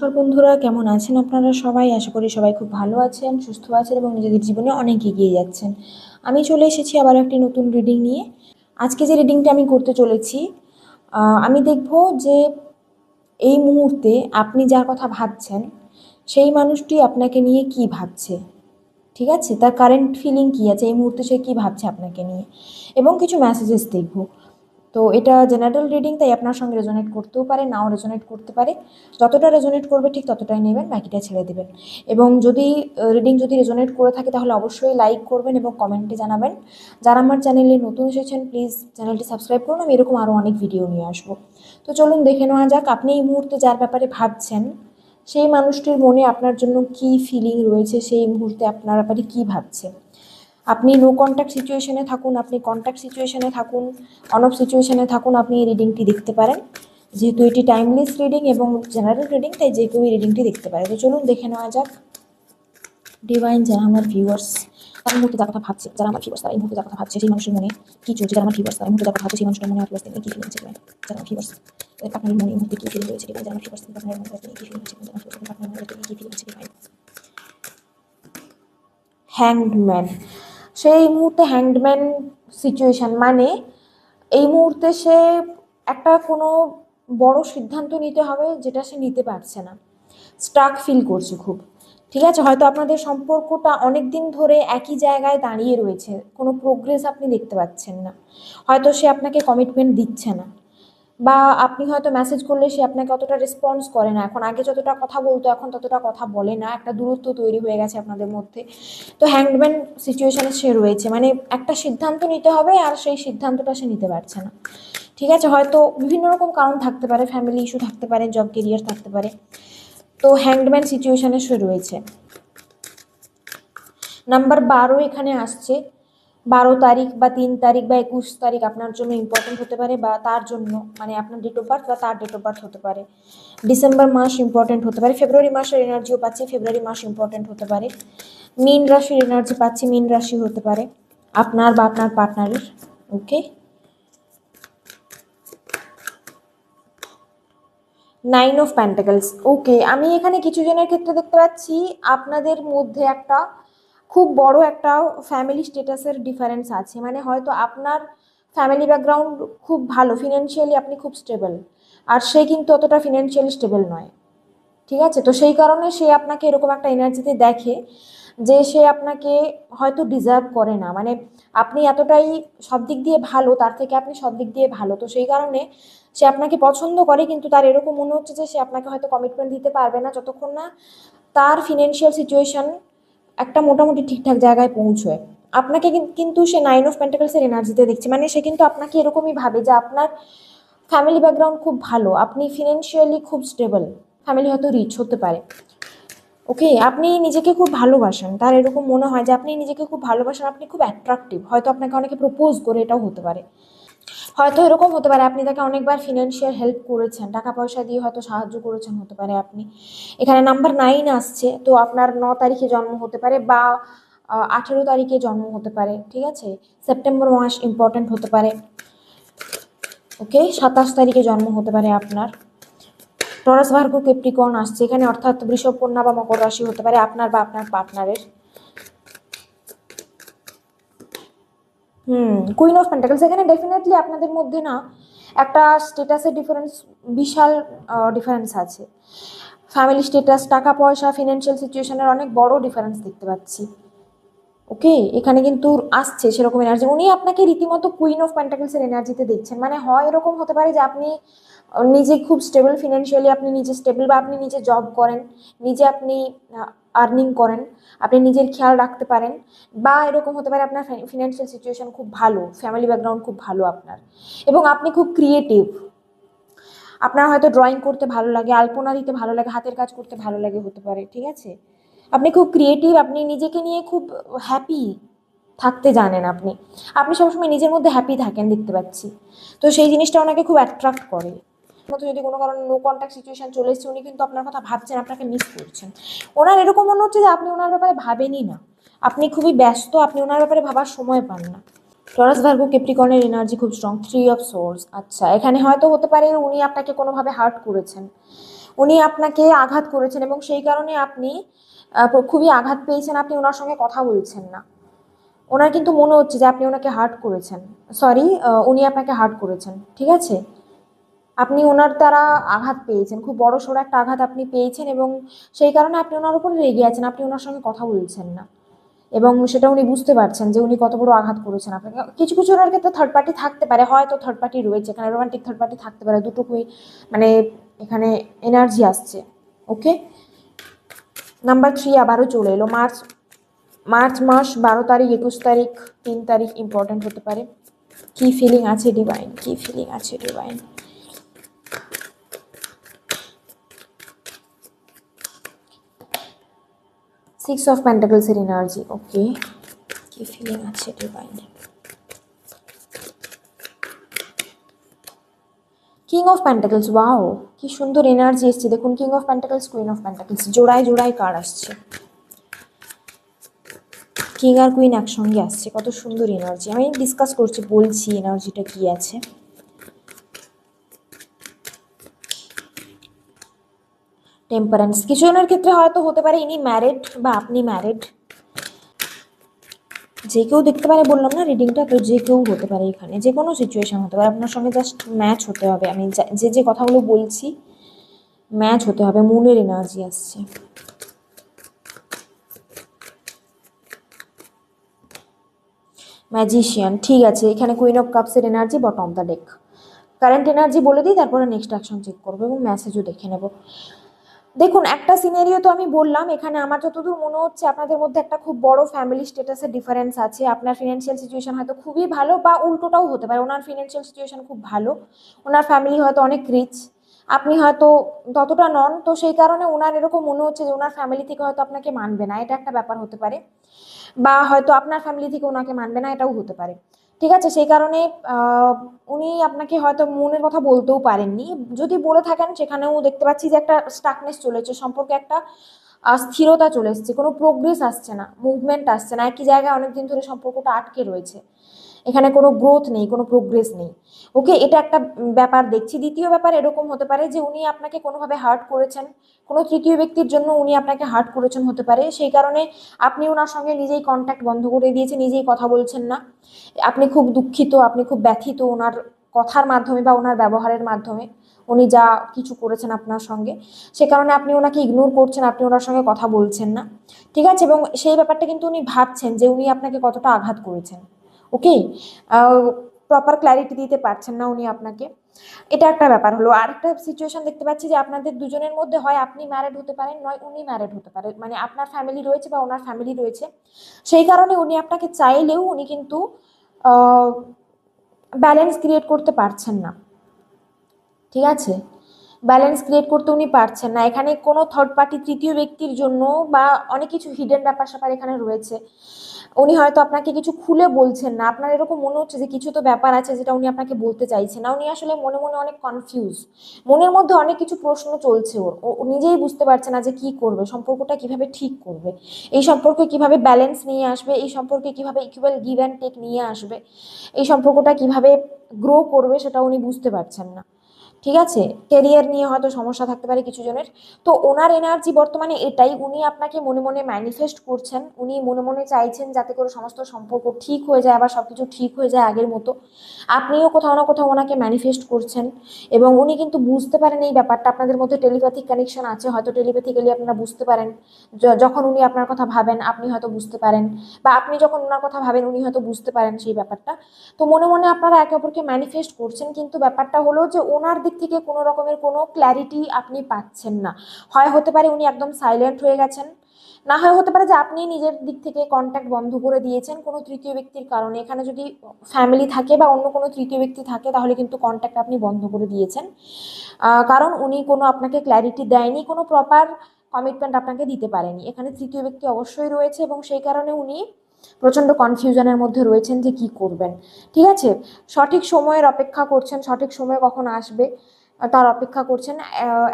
নমস্কার বন্ধুরা, কেমন আছেন আপনারা সবাই? আশা করি সবাই খুব ভালো আছেন, সুস্থ আছেন এবং নিজেদের জীবনে অনেক এগিয়ে যাচ্ছেন। আমি চলে এসেছি আবার একটি নতুন রিডিং নিয়ে। আজকে যে রিডিংটা আমি করতে চলেছি আমি দেখব যে এই মুহূর্তে আপনি যার কথা ভাবছেন, সেই মানুষটি আপনাকে নিয়ে কি ভাবছে, ঠিক আছে? তার কারেন্ট ফিলিং কী আছে? এই মুহূর্তে সে কী ভাবছে আপনাকে নিয়ে? এবং কিছু মেসেজেস দেখব। তো এটা জেনারেল রিডিং তাই আপনার সঙ্গে রেজোনেট করতেও পারে, নাও রেজোনেট করতে পারে। যতটা রেজোনেট করবে ঠিক ততটাই নেবেন, বাকিটা ছেড়ে দেবেন। এবং যদি রিডিং যদি রেজোনেট করে থাকে, তাহলে অবশ্যই লাইক করবেন এবং কমেন্টে জানাবেন। যারা আমার চ্যানেলে নতুন এসেছেন প্লিজ চ্যানেলটি সাবস্ক্রাইব করুন, আমি এরকম আরও অনেক ভিডিও নিয়ে আসব। তো চলুন দেখে নেওয়া যাক, আপনি এই মুহূর্তে যার ব্যাপারে ভাবছেন, সেই মানুষটির মনে আপনার জন্য কি ফিলিং রয়েছে, সেই মুহূর্তে আপনার ব্যাপারে কী ভাবছে আপনি নো কন্ট্যাক্ট সিচুয়েশনে থাকুন, আপনি কন্ট্যাক্ট সিচুয়েশনে থাকুন অন অফ সিচুয়েশনে থাকুন, আপনি এই রিডিংটি দেখতে পারেন। যেহেতু এটি টাইমলেস রিডিং এবং জেনারেল রিডিং তাই যে কেউ এই রিডিংটি দেখতে পারে। তো চলুন দেখে নেওয়া যাক। ডিভাইন যারা আমার ভিউয়ার্স তার মুহূর্তে যার কথা ভাবছে, যারা আমার ভিউয়ার্স তারা এই মুহূর্তে যার কথা ভাবছে, সেই মানুষের মনে কি চলছে? যারা আমার ভিউয়ার্স তারা মুহূর্তে যার কথা ভাবছে, সেই মানুষের মনে আপনার কি ফিলিং আছে যারা আমার ভিউয়ার্স আপনার মনে এই মুহূর্তে কি ফিলিং রয়েছে যারা আমার ভিউয়ার্স আপনার মনে কি ফিলিং যারা আপনার মনে কি ফিলিং আছে হ্যাংডম্যান সেই মুহূর্তে হ্যান্ডম্যান সিচুয়েশান মানে এই মুহূর্তে সে একটা কোনো বড় সিদ্ধান্ত নিতে হবে যেটা সে নিতে পারছে না। স্টাক ফিল করছে খুব। ঠিক আছে? হয়তো আপনাদের সম্পর্কটা অনেক দিন ধরে একই জায়গায় দাঁড়িয়ে রয়েছে। কোনো প্রোগ্রেস আপনি দেখতে পাচ্ছেন না। হয়তো সে আপনাকে কমিটমেন্ট দিচ্ছে না। বা আপনি হয়তো মেসেজ করলে সে আপনাকে অতটা রেসপন্স করে না। এখন আগে যতটা কথা বলতো, এখন ততটা কথা বলে না। একটা দূরত্ব তৈরি হয়ে গেছে আপনাদের মধ্যে। তো হ্যান্ডম্যান সিচুয়েশানে সে রয়েছে। মানে একটা সিদ্ধান্ত নিতে হবে আর সেই সিদ্ধান্তটা সে নিতে পারছে না। ঠিক আছে? হয়তো বিভিন্ন রকম কারণ থাকতে পারে। ফ্যামিলি ইস্যু থাকতে পারে জব কেরিয়ার থাকতে পারে। তো হ্যান্ডম্যান সিচুয়েশানে সে রয়েছে। নাম্বার বারো এখানে আসছে। বারো তারিখ বা তিন তারিখ বা একুশ তারিখ আপনার জন্য ইম্পর্টেন্ট হতে পারে বা তার জন্য মানে আপনার ডেট অফ বার্থ বা তার ডেট অফ বার্থ হতে পারে। ডিসেম্বর মাস ইম্পর্টেন্ট হতে পারে। ফেব্রুয়ারি মাসের এনার্জিও পাচ্ছি ফেব্রুয়ারি মাস ইম্পর্টেন্ট হতে পারে। মিন রাশির এনার্জি পাচ্ছি, মিন রাশি হতে পারে। আপনার বা আপনার পার্টনারের okay nine of pentacles okay আমি এখানে কিছু জনের ক্ষেত্রে দেখতে পাচ্ছি, আপনাদের মধ্যে একটা খুব বড় একটা ফ্যামিলি স্টেটাসের ডিফারেন্স আছে। মানে হয়তো আপনার ফ্যামিলি ব্যাকগ্রাউন্ড খুব ভালো ফিনান্সিয়ালি আপনি খুব স্টেবল আর সে কিন্তু অতটা ফিনান্সিয়ালি স্টেবল নয়। ঠিক আছে? তো সেই কারণে সে আপনাকে এরকম একটা এনার্জিতে দেখে যে সে আপনাকে হয়তো ডিজার্ভ করে না। মানে আপনি এতটাই সব দিক দিয়ে ভালো, তার থেকে আপনি সব দিক দিয়ে ভালো। তো সেই কারণে সে আপনাকে পছন্দ করে, কিন্তু তার এরকম মনে হচ্ছে যে সে আপনাকে হয়তো কমিটমেন্ট দিতে পারবে না। যতক্ষণ না তার ফিনান্সিয়াল সিচুয়েশন একটা মোটামুটি ঠিকঠাক জায়গায় পৌঁছয়। আপনাকে কিন্তু সে নাইন অফ পেন্টাকলসের এনার্জিতে দেখছে। মানে সে কিন্তু আপনাকে এরকমই ভাবে যে আপনার ফ্যামিলি ব্যাকগ্রাউন্ড খুব ভালো, আপনি ফিনান্সিয়ালি খুব স্টেবল ফ্যামিলি হয়তো রিচ হতে পারে। ওকে আপনি নিজেকে খুব ভালোবাসেন। তার এরকম মনে হয় যে আপনি নিজেকে খুব ভালোবাসেন, আপনি খুব অ্যাট্রাকটিভ হয়তো আপনাকে অনেকে প্রপোজ করে এটাও হতে পারে। হয়তো এরকম হতে পারে, আপনি তাকে অনেকবার ফিনান্সিয়াল হেল্প করেছেন টাকা পয়সা দিয়ে হয়তো সাহায্য করেছেন হতে পারে আপনি। এখানে নাম্বার নাইন আসছে, তো আপনার ন তারিখে জন্ম হতে পারে বা আঠেরো তারিখে জন্ম হতে পারে, ঠিক আছে? সেপ্টেম্বর মাস ইম্পর্ট্যান্ট হতে পারে। ওকে, সাতাশ তারিখে জন্ম হতে পারে আপনার। টরাস ভার্গো কেপ্রিকর্ন আসছে, এখানে অর্থাৎ বৃষভ, কন্যা বা মকর রাশি হতে পারে আপনার বা আপনার পার্টনারের হুম কুইন অফ পেন্টাকলস এখানে ডেফিনেটলি আপনাদের মধ্যে না একটা স্টেটাসের ডিফারেন্স বিশাল ডিফারেন্স আছে। ফ্যামিলি স্টেটাস টাকা পয়সা ফিনান্সিয়াল সিচুয়েশনের অনেক বড় ডিফারেন্স দেখতে পাচ্ছি। ওকে এখানে কিন্তু আসছে সেরকম এনার্জি উনি আপনাকে রীতিমতো কুইন অফ প্যান্টাকলসের এনার্জিতে দেখছেন। মানে হয় এরকম হতে পারে যে আপনি, নিজে খুব স্টেবল ফিনান্সিয়ালি আপনি নিজে স্টেবল বা আপনি নিজে জব করেন, নিজে আপনি আর্নিং করেন, আপনি নিজের খেয়াল রাখতে পারেন বা এরকম হতে পারে আপনার ফিনান্সিয়াল সিচুয়েশন খুব ভালো ফ্যামিলি ব্যাকগ্রাউন্ড খুব ভালো আপনার এবং আপনি খুব ক্রিয়েটিভ আপনার হয়তো ড্রয়িং করতে ভালো লাগে, আলপনা দিতে ভালো লাগে, হাতের কাজ করতে ভালো লাগে হতে পারে, ঠিক আছে? আপনি খুব ক্রিয়েটিভ আপনি নিজেকে নিয়ে খুব হ্যাপি থাকতে জানেন আপনি। আপনি সবসময় নিজের মধ্যে হ্যাপি থাকেন, দেখতে পাচ্ছি। তো সেই জিনিসটা ওনাকে খুব অ্যাট্রাক্ট করে। মতো যদি কোনো কারণে নো কন্ট্যাক্ট সিচুয়েশন চলে এসেছে, উনি কিন্তু আপনার কথা ভাবছেন, আপনাকে মিস করছেন। ওনার এরকম মনে হচ্ছে যে আপনি ওনার ব্যাপারে ভাবেনই না। আপনি খুবই ব্যস্ত, আপনি ওনার ব্যাপারে ভাবার সময় পান না। টরাস ভার্গো কেপ্রিকর্নের এনার্জি খুব স্ট্রং থ্রি অফ সোর্স আচ্ছা এখানে হয়তো হতে পারে উনি আপনাকে কোনোভাবে হার্ট করেছেন। উনি আপনাকে আঘাত করেছেন এবং সেই কারণে আপনি খুবই আঘাত পেয়েছেন, আপনি ওনার সঙ্গে কথা বলছেন না। ওনার কিন্তু মনে হচ্ছে যে আপনি ওনাকে হার্ট করেছেন। সরি উনি আপনাকে হার্ট করেছেন, ঠিক আছে? আপনি ওনার দ্বারা আঘাত পেয়েছেন, খুব বড় সড়ো একটা আঘাত আপনি পেয়েছেন এবং সেই কারণে আপনি ওনার উপর রেগে আছেন, আপনি ওনার সঙ্গে কথা বলছেন না। এবং সেটা উনি বুঝতে পারছেন যে উনি কত বড় আঘাত করেছেন আপনাকে। কিছু কিছু ওনার ক্ষেত্রে থার্ড পার্টি থাকতে পারে, হয়তো থার্ড পার্টি রয়েছে এখানে রোমান্টিক থার্ড পার্টি থাকতে পারে, দুটোকুই মানে এখানে এনার্জি আসছে ওকে নাম্বার থ্রি আবারও চলে এলো, মার্চ মার্চ মাস, বারো তারিখ, একুশ তারিখ, তিন তারিখ ইম্পর্ট্যান্ট হতে পারে। কি ফিলিং আছে ডিভাইন কি ফিলিং আছে ডিভাইন সিক্স অফ প্যান্টাকলসের এনার্জি ওকে কি ফিলিং আছে divine king of pentacles wow কি সুন্দর এনার্জি এসছে। দেখুন king of pentacles queen of pentacles জোড়ায় জোড়ায় কার আসছে। কিং আর কুইন একসঙ্গে আসছে, কত সুন্দর এনার্জি আমি ডিসকাস করছি, বলছি এনার্জিটা কি আছে। টেম্পারেন্স কিছু জনের ক্ষেত্রে হয়তো হতে পারে ইনি ম্যারিড বা আপনি ম্যারিড যে কেউ দেখতে পারে, বললাম না রিডিংটা তো যে কেউ হতে পারে এখানে। যে কোনো সিচুয়েশন হতে পারে। আপনার সঙ্গে জাস্ট ম্যাচ হতে হবে। আমি যে যে কথাগুলো বলছি ম্যাচ হতে হবে। মুনের এনার্জি আসছে। ম্যাজিশিয়ান ঠিক আছে। এখানে queen of কাপসের energy bottom the deck current energy বলে দিই, তারপরে নেক্সট অ্যাকশন চেক করব এবং মেসেজও দেখে নেব। দেখুন, একটা সিনারিও তো আমি বললাম, এখানে আমার যতদূর মনে হচ্ছে, আপনাদের মধ্যে একটা খুব বড় ফ্যামিলি স্ট্যাটাসের ডিফারেন্স আছে। আপনার ফিনান্সিয়াল সিচুয়েশন হয়তো খুবই ভালো বা উল্টোটাও হতে পারে। ওনার ফিনান্সিয়াল সিচুয়েশন খুব ভালো। ওনার ফ্যামিলি হয়তো অনেক রিচ আপনি হয়তো ততটা নন, তো সেই কারণে ওনার এরকম মনে হচ্ছে যে ওনার ফ্যামিলি থেকে হয়তো আপনাকে মানবে না। এটা একটা ব্যাপার হতে পারে। বা হয়তো আপনার ফ্যামিলি থেকে ওনাকে মানবে না, এটাও হতে পারে। ঠিক আছে, সেই কারণে উনি আপনাকে হয়তো মনের কথা বলতেও পারেননি। যদি বলে থাকেন, সেখানেও দেখতে পাচ্ছি যে একটা স্টাকনেস চলেছে সম্পর্কে একটা স্থিরতা চলে এসছে। কোনো প্রোগ্রেস আসছে না মুভমেন্ট আসছে না। একই জায়গায় অনেকদিন ধরে সম্পর্কটা আটকে রয়েছে। এখানে কোনো গ্রোথ নেই, কোনো প্রোগ্রেস নেই। ওকে এটা একটা ব্যাপার। দেখছি দ্বিতীয় ব্যাপার এরকম হতে পারে যে উনি আপনাকে কোনোভাবে হার্ট করেছেন। কোনো তৃতীয় ব্যক্তির জন্য উনি আপনাকে হার্ট করেছেন হতে পারে। সেই কারণে আপনি ওনার সঙ্গে নিজেই কন্ট্যাক্ট বন্ধ করে দিয়েছেন, নিজেই কথা বলছেন না। আপনি খুব দুঃখিত, আপনি খুব ব্যথিত ওনার কথার মাধ্যমে বা ওনার ব্যবহারের মাধ্যমে উনি যা কিছু করেছেন আপনার সঙ্গে। সে কারণে আপনি ওনাকে ইগনোর করছেন, আপনি ওনার সঙ্গে কথা বলছেন না। ঠিক আছে? এবং সেই ব্যাপারটা কিন্তু উনি ভাবছেন যে উনি আপনাকে কতটা আঘাত করেছেন। ওকে প্রপার ক্ল্যারিটি দিতে পারছেন না উনি আপনাকে। এটা একটা ব্যাপার হলো। আর একটা সিচুয়েশন দেখতে পাচ্ছি যে আপনাদের দুজনের মধ্যে হয় আপনি ম্যারেড হতে পারেন, নয় উনি ম্যারেড হতে পারে। মানে আপনার ফ্যামিলি রয়েছে বা ওনার ফ্যামিলি রয়েছে। সেই কারণে উনি আপনাকে চাইলেও উনি কিন্তু ব্যালেন্স ক্রিয়েট করতে পারছেন না। ঠিক আছে? ব্যালেন্স ক্রিয়েট করতে উনি পারছেন না। এখানে কোনো থার্ড পার্টি তৃতীয় ব্যক্তির জন্য বা অনেক কিছু হিডেন ব্যাপার স্যাপার এখানে রয়েছে। উনি হয়তো আপনাকে কিছু খুলে বলছেন না। আপনার এরকম মনে হচ্ছে যে কিছু তো ব্যাপার আছে যেটা উনি আপনাকে বলতে চাইছেন না। উনি আসলে মনে মনে অনেক কনফিউজ মনের মধ্যে অনেক কিছু প্রশ্ন চলছে ওর। ও নিজেই বুঝতে পারছে না যে কি করবে, সম্পর্কটা কীভাবে ঠিক করবে। এই সম্পর্কে কীভাবে ব্যালেন্স নিয়ে আসবে, এই সম্পর্কে কীভাবে ইকুয়াল গিভ অ্যান্ড টেক নিয়ে আসবে, এই সম্পর্কটা কীভাবে গ্রো করবে সেটা উনি বুঝতে পারছেন না। ঠিক আছে? কেরিয়ার নিয়ে হয়তো সমস্যা থাকতে পারে কিছু জনের। তো ওনার এনার্জি বর্তমানে এটাই। উনি আপনাকে মনে মনে ম্যানিফেস্ট করছেন। উনি মনে মনে চাইছেন যাতে করে সমস্ত সম্পর্ক ঠিক হয়ে যায়, আবার সব কিছু ঠিক হয়ে যায় আগের মতো। আপনিও কোথাও না কোথাও ওনাকে ম্যানিফেস্ট করছেন এবং উনি কিন্তু বুঝতে পারেন এই ব্যাপারটা। আপনাদের মধ্যে টেলিপ্যাথিক কানেকশন আছে, হয়তো টেলিপ্যাথিক্যালি আপনারা বুঝতে পারেন। যখন উনি আপনার কথা ভাবেন, আপনি হয়তো বুঝতে পারেন। বা আপনি যখন ওনার কথা ভাবেন, উনি হয়তো বুঝতে পারেন সেই ব্যাপারটা। তো মনে মনে আপনারা একে অপরকে ম্যানিফেস্ট করছেন। কিন্তু ব্যাপারটা হলো যে ওনার দিক থেকে কোনো রকমের কোনো ক্ল্যারিটি আপনি পাচ্ছেন না। হয় হতে পারে উনি একদম সাইলেন্ট হয়ে গেছেন। না হয় হতে পারে যে আপনি নিজের দিক থেকে কন্ট্যাক্ট বন্ধ করে দিয়েছেন কোনো তৃতীয় ব্যক্তির কারণে। এখানে যদি ফ্যামিলি থাকে বা অন্য কোনো তৃতীয় ব্যক্তি থাকে তাহলে কিন্তু কন্ট্যাক্ট আপনি বন্ধ করে দিয়েছেন। কারণ উনি কোনো আপনাকে ক্ল্যারিটি দেয়নি, কোনো প্রপার কমিটমেন্ট আপনাকে দিতে পারেনি। এখানে তৃতীয় ব্যক্তি অবশ্যই রয়েছে এবং সেই কারণে উনি প্রচণ্ড কনফিউশনের মধ্যে রয়েছেন যে কি করবেন। ঠিক আছে? সঠিক সময়ের অপেক্ষা করছেন, সঠিক সময় কখন আসবে, তার অপেক্ষা করছেন।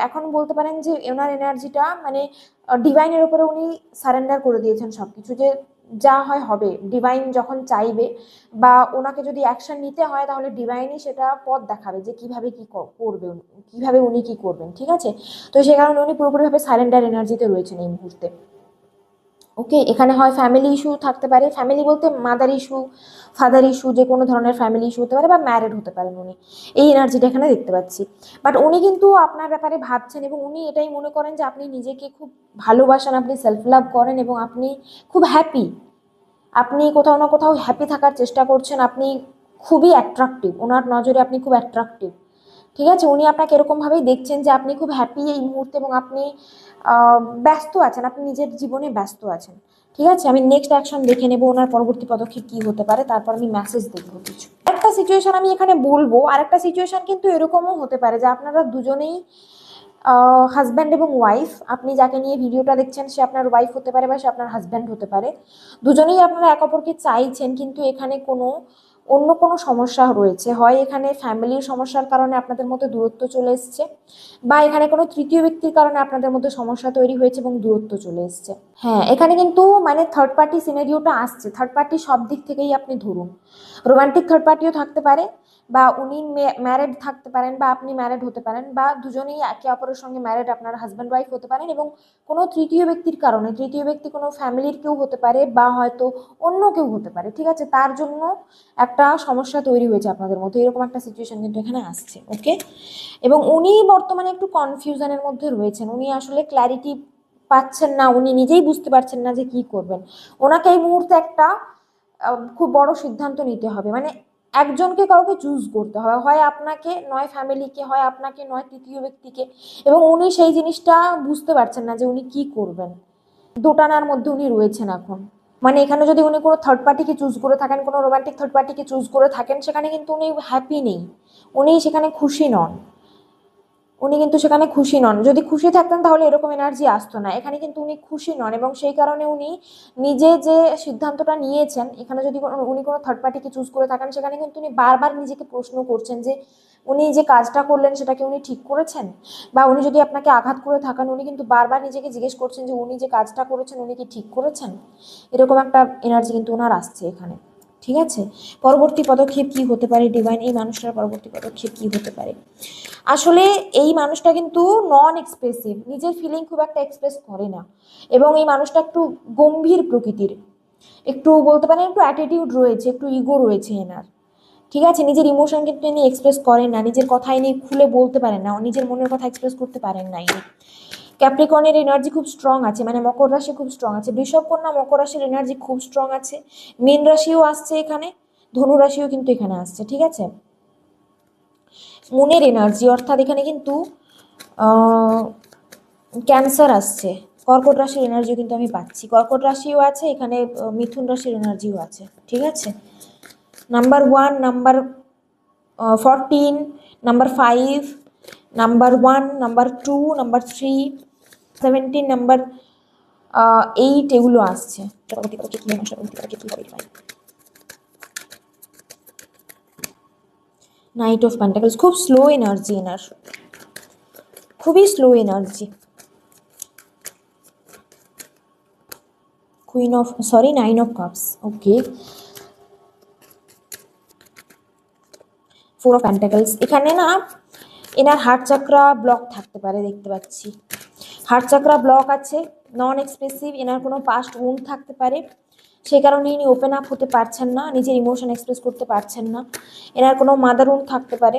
এখন বলতে পারেন যে ওনার এনার্জিটা মানে ডিভাইনের উপরে উনি সারেন্ডার করে দিয়েছেন সব কিছু যে যা হয় হবে। ডিভাইন যখন চাইবে বা ওনাকে যদি অ্যাকশন নিতে হয় তাহলে ডিভাইনই সেটা পথ দেখাবে যে কীভাবে কি করবে কীভাবে উনি কি করবেন। ঠিক আছে? তো সে কারণে উনি পুরোপুরিভাবে সারেন্ডার এনার্জিতে রয়েছেন এই মুহূর্তে। ওকে এখানে হয় ফ্যামিলি ইস্যু থাকতে পারে। ফ্যামিলি বলতে মাদার ইস্যু ফাদার ইস্যু যে কোনো ধরনের ফ্যামিলি ইস্যু হতে পারে বা ম্যারেড হতে পারেন উনি। এই এনার্জিটা এখানে দেখতে পাচ্ছি। বাট উনি কিন্তু আপনার ব্যাপারে ভাবছেন এবং উনি এটাই মনে করেন যে আপনি নিজেকে খুব ভালোবাসেন, আপনি সেলফ লাভ করেন এবং আপনি খুব হ্যাপি আপনি কোথাও না কোথাও হ্যাপি থাকার চেষ্টা করছেন, আপনি খুবই অ্যাট্রাকটিভ ওনার নজরে আপনি খুব অ্যাট্রাকটিভ ঠিক আছে? উনি আপনাকে এরকমভাবেই দেখছেন যে আপনি খুব হ্যাপি এই মুহূর্তে এবং আপনি ব্যস্ত আছেন, আপনি নিজের জীবনে ব্যস্ত আছেন। ঠিক আছে? আমি নেক্সট অ্যাকশন দেখে নেব ওনার পরবর্তী পদক্ষেপ কি হতে পারে, তারপর আমি মেসেজ দেখব কিছু। একটা সিচুয়েশন আমি এখানে বলব আর একটা সিচুয়েশন কিন্তু এরকমও হতে পারে যে আপনারা দুজনেই হাজব্যান্ড এবং ওয়াইফ আপনি যাকে নিয়ে ভিডিওটা দেখছেন সে আপনার ওয়াইফ হতে পারে বা সে আপনার হাজব্যান্ড হতে পারে। দুজনেই আপনারা এক অপরকে চাইছেন, কিন্তু এখানে কোনো অন্য কোনো সমস্যা রয়েছে। হয় এখানে ফ্যামিলির সমস্যার কারণে আপনাদের মধ্যে দূরত্ব চলে এসছে, বা এখানে কোনো তৃতীয় ব্যক্তির কারণে আপনাদের মধ্যে সমস্যা তৈরি হয়েছে এবং দূরত্ব চলে এসছে। হ্যাঁ এখানে কিন্তু মানে থার্ড পার্টি সিনারিওটা আসছে। থার্ড পার্টি সব দিক থেকেই আপনি ধরুন। রোমান্টিক থার্ড পার্টিও থাকতে পারে বা উনি ম্যারেড থাকতে পারেন বা আপনি ম্যারেড হতে পারেন বা দুজনেই একে অপরের সঙ্গে ম্যারেড আপনার হাজব্যান্ড ওয়াইফ হতে পারেন এবং কোনো তৃতীয় ব্যক্তির কারণে, তৃতীয় ব্যক্তি কোনো ফ্যামিলির কেউ হতে পারে বা হয়তো অন্য কেউ হতে পারে, ঠিক আছে? তার জন্য একটা সমস্যা তৈরি হয়েছে আপনাদের মধ্যে, এরকম একটা সিচুয়েশন কিন্তু এখানে আসছে ওকে এবং উনি বর্তমানে একটু কনফিউশনের মধ্যে রয়েছেন, উনি আসলে ক্ল্যারিটি পাচ্ছেন না, উনি নিজেই বুঝতে পারছেন না যে কি করবেন। ওনাকে এই মুহূর্তে একটা খুব বড় সিদ্ধান্ত নিতে হবে মানে একজনকে কাউকে চুজ করতে হয় হয় আপনাকে নয় ফ্যামিলিকে হয় আপনাকে নয় তৃতীয় ব্যক্তিকে। এবং উনি সেই জিনিসটা বুঝতে পারছেন না যে উনি কি করবেন। দোটানার মধ্যে উনি রয়েছেন এখন। মানে এখানে যদি উনি কোনো থার্ড পার্টিকে চুজ করে থাকেন, কোনো রোমান্টিক থার্ড পার্টিকে চুজ করে থাকেন, সেখানে কিন্তু উনি হ্যাপি নেই। উনি সেখানে খুশি নন। উনি কিন্তু সেখানে খুশি নন। যদি খুশি থাকতেন তাহলে এরকম এনার্জি আসতো না। এখানে কিন্তু উনি খুশি নন এবং সেই কারণে উনি নিজে যে সিদ্ধান্তটা নিয়েছেন, এখানে যদি উনি কোনো থার্ড পার্টিকে চুজ করে থাকেন, সেখানে কিন্তু উনি বারবার নিজেকে প্রশ্ন করছেন যে, উনি যে কাজটা করলেন সেটাকে উনি ঠিক করেছেন? বা উনি যদি আপনাকে আঘাত করে থাকেন, উনি কিন্তু বারবার নিজেকে জিজ্ঞেস করছেন যে, উনি যে কাজটা করেছেন, উনি কি ঠিক করেছেন? এরকম একটা এনার্জি কিন্তু ওনার আসছে এখানে। ঠিক আছে? পরবর্তী পদক্ষেপ কি হতে পারে? ডিভাইন এই মানুষটার পরবর্তী পদক্ষেপ কি হতে পারে? আসলে এই মানুষটা কিন্তু নন এক্সপ্রেসিভ নিজের ফিলিং খুব একটা এক্সপ্রেস করে না। এবং এই মানুষটা একটু গম্ভীর প্রকৃতির। একটু বলতে পারেন, একটু অ্যাটিটিউড রয়েছে, একটু ইগো রয়েছে এনার। ঠিক আছে? নিজের ইমোশন কিন্তু ইনি এক্সপ্রেস করেন না, নিজের কথা ইনি খুলে বলতে পারেন না, নিজের মনের কথা এক্সপ্রেস করতে পারেন না ক্যাপ্রিকনের এনার্জি খুব স্ট্রং আছে মানে মকর রাশি খুব স্ট্রং আছে বৃষভ কন্যা মকর রাশির এনার্জি খুব স্ট্রং আছে, মীন রাশিও আসছে এখানে, ধনু রাশিও কিন্তু এখানে আসছে, ঠিক আছে? মনের এনার্জি অর্থাৎ এখানে কিন্তু ক্যান্সার আসছে, কর্কট রাশির এনার্জিও কিন্তু আমি পাচ্ছি, কর্কট রাশিও আছে, এখানে মিথুন রাশির এনার্জিও আছে, ঠিক আছে? Number one number fourteen number five number one number two number three seventeen number eight এগুলো আসছে? নাইট অফ প্যান্টাকলস খুব স্লো এনার্জি এনার খুবই slow energy queen of sorry nine of cups okay four of pentacles এখানে না, এনার heart চাকরা block থাকতে পারে, দেখতে পাচ্ছি। হার্ট চাকরা ব্লক আছে নন এক্সপ্রেসিভ এনার কোনো পাস্ট উন থাকতে পারে। সেই কারণে ইনি ওপেন আপ হতে পারছেন না, নিজের ইমোশন এক্সপ্রেস করতে পারছেন না। এনার কোনো মাদার উন থাকতে পারে।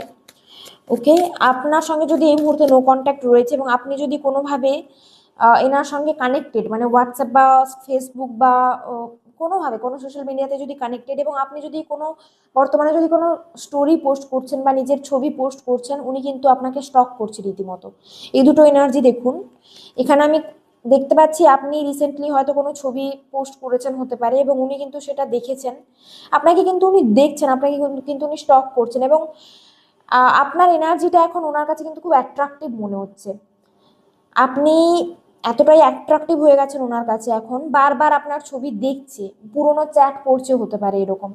ওকে, আপনার সঙ্গে যদি এই মুহূর্তে নো কন্ট্যাক্ট রয়েছে এবং আপনি যদি কোনোভাবে এনার সঙ্গে কানেক্টেড মানে হোয়াটসঅ্যাপ বা ফেসবুক বা কোনোভাবে, কোনো সোশ্যাল মিডিয়াতে যদি কানেক্টেড এবং আপনি যদি কোনো, বর্তমানে যদি কোনো স্টোরি পোস্ট করছেন বা নিজের ছবি পোস্ট করছেন, উনি কিন্তু আপনাকে স্টক করছে রীতিমতো। এই দুটো এনার্জি দেখুন। এখানে আমি দেখতে পাচ্ছি আপনি রিসেন্টলি হয়তো কোনো ছবি পোস্ট করেছেন হতে পারে এবং উনি কিন্তু সেটা দেখেছেন। আপনাকে কিন্তু উনি দেখছেন, আপনাকে কিন্তু- উনি স্টক করছেন এবং আপনার এনার্জিটা এখন ওনার কাছে কিন্তু খুব অ্যাট্রাকটিভ মনে হচ্ছে। আপনি এতটাই অ্যাট্রাকটিভ হয়ে গেছেন ওনার কাছে এখন। বারবার আপনার ছবি দেখছে, পুরনো চ্যাট করছে হতে পারে এরকম।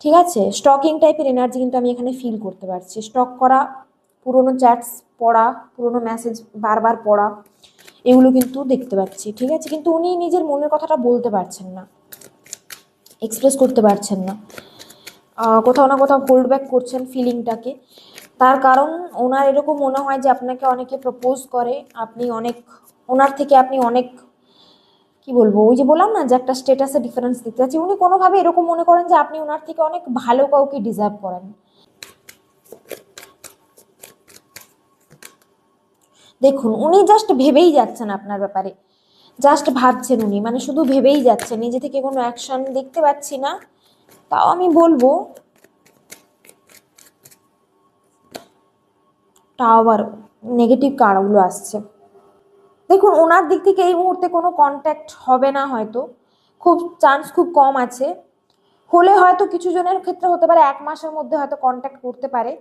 ঠিক আছে? স্টকিং টাইপের এনার্জি কিন্তু আমি এখানে ফিল করতে পারছি। স্টক করা, পুরনো চ্যাটস পড়া, পুরনো মেসেজ বারবার পড়া, এগুলো কিন্তু দেখতে পাচ্ছি। ঠিক আছে? কিন্তু উনি নিজের মনের কথাটা বলতে পারছেন না। এক্সপ্রেস করতে পারছেন না। কোথাও না কোথাও হোল্ড ব্যাক করছেন ফিলিংটাকে তার কারণ ওনার এরকম মনে হয় যে আপনাকে অনেকে প্রপোজ করে, আপনি অনেক ওনার থেকে আপনি অনেক, কি বলব, ওই যে বললাম না যে একটা স্টেটাসে ডিফারেন্স দেখতে পাচ্ছি উনি কোনোভাবে এরকম মনে করেন যে আপনি ওনার থেকে অনেক ভালো কাউকে ডিজার্ভ করেন। দেখুন, উনি জাস্ট ভেবেই যাচ্ছেন আপনার ব্যাপারে। জাস্ট ভাবছেন উনি মানে শুধু ভেবেই যাচ্ছেন, নিজে থেকে কোনো অ্যাকশন দেখতে পাচ্ছি না। তাও আমি বলব টাওয়ার নেগেটিভ কারগুলো আসছে। দেখুন, ওনার দিক থেকে এই মুহূর্তে কোনো কন্ট্যাক্ট হবে না হয়তো। খুব চান্স খুব কম আছে। হলে হয়তো কিছু জনের ক্ষেত্রে হতে পারে, এক মাসের মধ্যে হয়তো কন্ট্যাক্ট করতে পারে।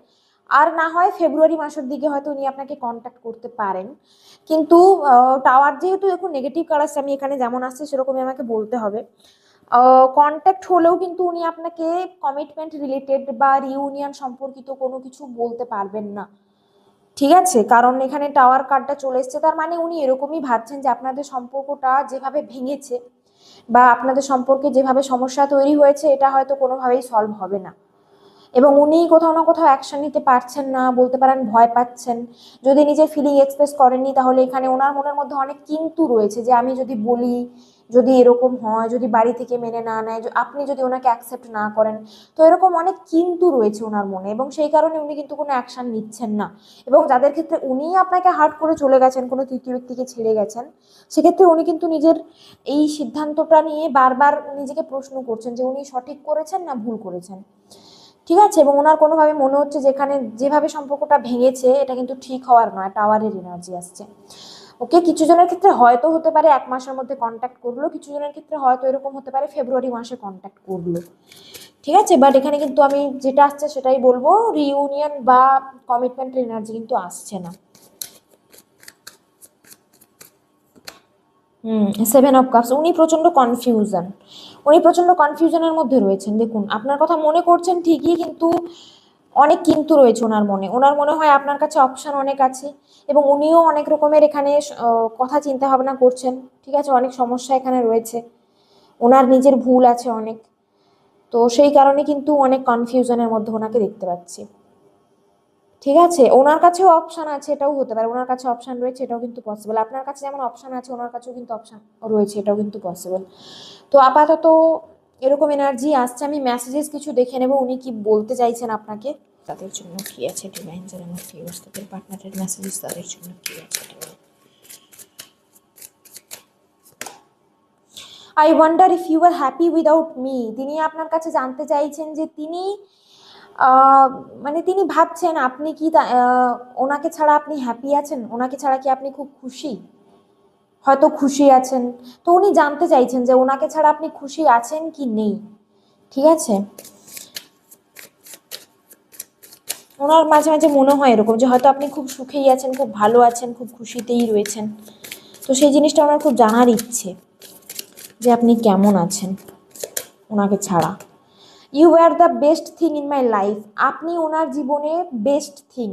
আর না হয় ফেব্রুয়ারি মাসের দিকে হয়তো উনি আপনাকে কন্ট্যাক্ট করতে পারেন। কিন্তু টাওয়ার যেহেতু দেখুন নেগেটিভ কালার আমি এখানে যেমন আসছে সেরকমই আমাকে বলতে হবে। কন্ট্যাক্ট হলেও কিন্তু উনি আপনাকে কমিটমেন্ট রিলেটেড বা রিউনিয়ন সম্পর্কিত কোনো কিছু বলতে পারবেন না। ঠিক আছে? কারণ এখানে টাওয়ার কার্ডটা চলে এসছে। তার মানে উনি এরকমই ভাবছেন যে আপনাদের সম্পর্কটা যেভাবে ভেঙেছে বা আপনাদের সম্পর্কে যেভাবে সমস্যা তৈরি হয়েছে, এটা হয়তো কোনোভাবেই সলভ হবে না। এবং উনি কোথাও না কোথাও অ্যাকশন নিতে পারছেন না, বলতে পারেন ভয় পাচ্ছেন। যদি নিজের ফিলিং এক্সপ্রেস করেননি, তাহলে এখানে ওনার মনের মধ্যে অনেক কিন্তু রয়েছে যে আমি যদি বলি যদি এরকম হয়, যদি বাড়ি থেকে মেনে না নেয় আপনি যদি ওনাকে অ্যাকসেপ্ট না করেন, তো এরকম অনেক কিন্তু রয়েছে ওনার মনে এবং সেই কারণে উনি কিন্তু কোনো অ্যাকশন নিচ্ছেন না এবং যাদের ক্ষেত্রে উনিই আপনাকে হার্ট করে চলে গেছেন, কোনো তৃতীয় ব্যক্তিকে ছেড়ে গেছেন, সেক্ষেত্রে উনি কিন্তু নিজের এই সিদ্ধান্তটা নিয়ে বারবার নিজেকে প্রশ্ন করছেন যে উনি সঠিক করেছেন না ভুল করেছেন। ঠিক আছে? এবং ওনার কোনোভাবে মনে হচ্ছে যেখানে যেভাবে সম্পর্কটা ভেঙেছে, এটা কিন্তু ঠিক হওয়ার নয় টাওয়ারের এনার্জি আসছে। ওকে কিছু জনের ক্ষেত্রে হয়তো হতে পারে এক মাসের মধ্যে কন্ট্যাক্ট করল, কিছু জনের ক্ষেত্রে হয়তো এরকম হতে পারে ফেব্রুয়ারি মাসে কন্ট্যাক্ট করল। ঠিক আছে? বাট এখানে কিন্তু আমি যেটা আসছে সেটাই বলব রিউনিয়ন বা কমিটমেন্টের এনার্জি কিন্তু আসছে না। হুম সেভেন অফ কাপস উনি প্রচণ্ড কনফিউশন উনি প্রচণ্ড কনফিউশনের মধ্যে রয়েছেন। দেখুন, আপনার কথা মনে করছেন ঠিকই, কিন্তু অনেক কিন্তু রয়েছে ওনার মনে। ওনার মনে হয় আপনার কাছে অপশান অনেক আছে এবং উনিও অনেক রকমের এখানে কথা চিন্তা ভাবনা করছেন। ঠিক আছে, অনেক সমস্যা এখানে রয়েছে। ওনার নিজের ভুল আছে অনেক। তো সেই কারণে কিন্তু অনেক কনফিউশনের মধ্যে ওনাকে দেখতে পাচ্ছি। ঠিক আছে, ওনার কাছেও অপশান আছে, এটাও হতে পারে। ওনার কাছে অপশান রয়েছে, এটাও কিন্তু পসিবল আপনার কাছে যেমন অপশান আছে, ওনার কাছেও কিন্তু অপশান রয়েছে, এটাও কিন্তু পসিবল তো আপাতত এরকম এনার্জি আসছে, আমি মেসেজেস কিছু দেখে নেব, উনি কি বলতে চাইছেন আপনাকে। তাদের জন্য কি আছে ডিভাইন যারা আমার তাদের পার্টনারের মেসেজেস তাদের জন্য কি আছে। I wonder if you are happy without me তিনি আপনার কাছে জানতে চাইছেন যে তিনি মানে তিনি ভাবছেন আপনি কি ওনাকে ছাড়া আপনি হ্যাপি আছেন? ওনাকে ছাড়া কি আপনি খুব খুশি? হয়তো খুশি আছেন। তো উনি জানতে চাইছেন যে ওনাকে ছাড়া আপনি খুশি আছেন কি নেই। ঠিক আছে? ওনার মাঝে মাঝে মনে হয় এরকম যে হয়তো আপনি খুব সুখেই আছেন, খুব ভালো আছেন, খুব খুশিতেই রয়েছেন। তো সেই জিনিসটা ওনার খুব জানার ইচ্ছে যে আপনি কেমন আছেন ওনাকে ছাড়া। You are the best thing in my life আপনি ওনার জীবনে বেস্ট থিং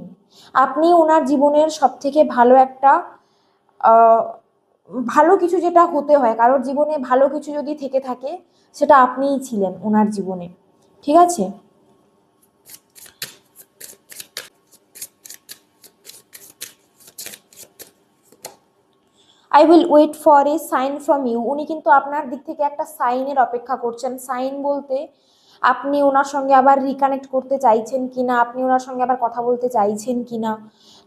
আপনি ওনার জীবনের সব থেকে ভালো একটা ভালো কিছু যেটা হতে হয়, কারোর জীবনে ভালো কিছু যদি থেকে থাকে, সেটা আপনিই ছিলেন ওনার জীবনে। ঠিক আছে? I will wait for a sign from you উনি কিন্তু আপনার দিক থেকে একটা সাইনের অপেক্ষা করছেন। সাইন বলতে আপনি ওনার সঙ্গে আবার রিকানেক্ট করতে চাইছেন কি না আপনি ওনার সঙ্গে আবার কথা বলতে চাইছেন কি না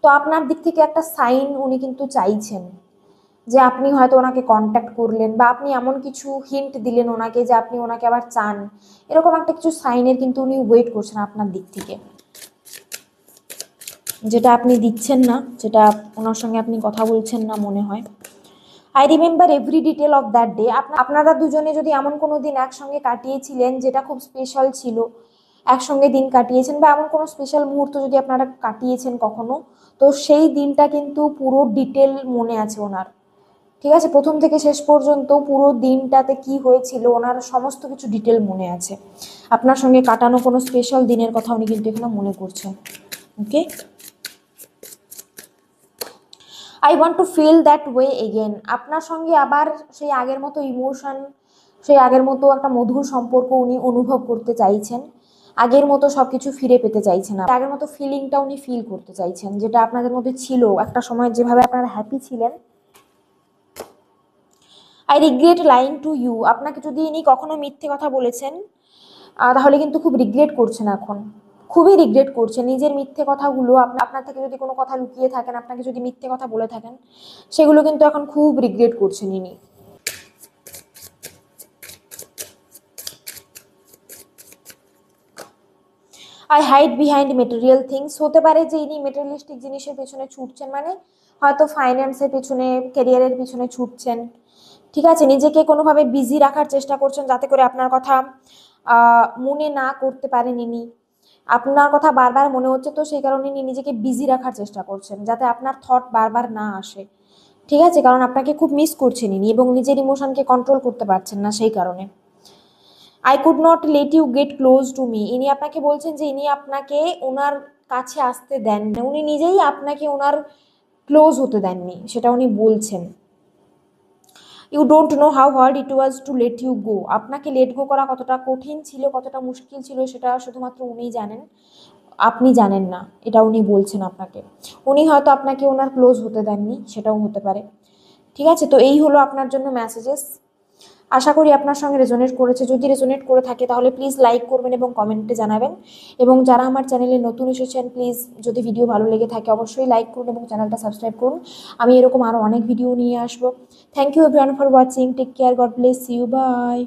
তো আপনার দিক থেকে একটা সাইন উনি কিন্তু চাইছেন যে আপনি হয়তো ওনাকে কন্ট্যাক্ট করলেন বা আপনি এমন কিছু হিন্ট দিলেন ওনাকে যে আপনি ওনাকে আবার চান। এরকম একটা কিছু সাইনের কিন্তু উনি ওয়েট করছেন আপনার দিক থেকে। যেটা আপনি দিচ্ছেন না, যেটা ওনার সঙ্গে আপনি কথা বলছেন না মনে হয়। I remember every detail of that day আপনারা দুজনে যদি এমন কোনো দিন একসঙ্গে কাটিয়েছিলেন যেটা খুব স্পেশাল ছিল, একসঙ্গে দিন কাটিয়েছেন বা এমন কোনো স্পেশাল মুহূর্ত যদি আপনারা কাটিয়েছেন কখনো, তো সেই দিনটা কিন্তু পুরো ডিটেল মনে আছে ওনার। ঠিক আছে? প্রথম থেকে শেষ পর্যন্ত পুরো দিনটাতে কি হয়েছিল, ওনার সমস্ত কিছু ডিটেল মনে আছে। আপনার সঙ্গে কাটানো কোনো স্পেশাল দিনের কথা উনি কিন্তু এখানে মনে করছেন। Okay I want to feel that way again আপনার সঙ্গে আবার সেই আগের মতো ইমোশন সেই আগের মতো একটা মধুর সম্পর্ক উনি অনুভব করতে চাইছেন। আগের মতো সব কিছু ফিরে পেতে চাইছেন আগের মতো ফিলিংটা উনি ফিল করতে চাইছেন, যেটা আপনাদের মধ্যে ছিল। একটা সময় যেভাবে আপনারা হ্যাপি ছিলেন। I regret lying to you আপনাকে যদি ইনি কখনো মিথ্যে কথা বলেছেন তাহলে কিন্তু খুব রিগ্রেট করছেন এখন। খুবই রিগ্রেট করছেন নিজের মিথ্যে কথাগুলো আপনা- আপনার থেকে যদি কোনো কথা লুকিয়ে থাকেন, আপনাকে যদি মিথ্যে কথা বলে থাকেন, সেগুলো কিন্তু এখন খুব রিগ্রেট করছেন ইনি। I hide behind material things হতে পারে যে ইনি মেটেরিয়ালিস্টিক জিনিসের পেছনে ছুটছেন মানে হয়তো ফাইন্যান্সের পেছনে ক্যারিয়ারের পিছনে ছুটছেন। ঠিক আছে, নিজেকে কোনোভাবে বিজি রাখার চেষ্টা করছেন যাতে করে আপনার কথা মনে না করতে পারেন ইনি। আপনার কথা বারবার মনে হচ্ছে তো সেই কারণে ইনি নিজেকে বিজি রাখার চেষ্টা করছেন, যাতে আপনার থট বারবার না আসে। ঠিক আছে? কারণ আপনাকে খুব মিস করছেন ইনি এবং নিজের ইমোশনকে কন্ট্রোল করতে পারছেন না সেই কারণে। I could not let you get close to me ইনি আপনাকে বলছেন যে ইনি আপনাকে ওনার কাছে আসতে দেন। উনি নিজেই আপনাকে ওনার ক্লোজ হতে দেননি, সেটা উনি বলছেন। You don't know how hard it was to let you go আপনাকে লেট গো করা কতটা কঠিন ছিল, কতটা মুশকিল ছিল, সেটা শুধুমাত্র উনিই জানেন। আপনি জানেন না, এটা উনি বলছেন আপনাকে। উনি হয়তো আপনাকে ওনার ক্লোজ হতে দেননি, সেটাও হতে পারে। ঠিক আছে, তো এই হলো আপনার জন্য মেসেজেস আশা করি আপনার সঙ্গে রেজোনেট করেছে। যদি রেজোনেট করে থাকে, তাহলে প্লিজ লাইক করবেন এবং কমেন্টে জানাবেন। এবং যারা আমার চ্যানেলে নতুন এসেছেন প্লিজ যদি ভিডিও ভালো লেগে থাকে, অবশ্যই লাইক করুন এবং চ্যানেলটা সাবস্ক্রাইব করুন। আমি এরকম আরও অনেক ভিডিও নিয়ে আসব। Thank you everyone for watching take care God bless you bye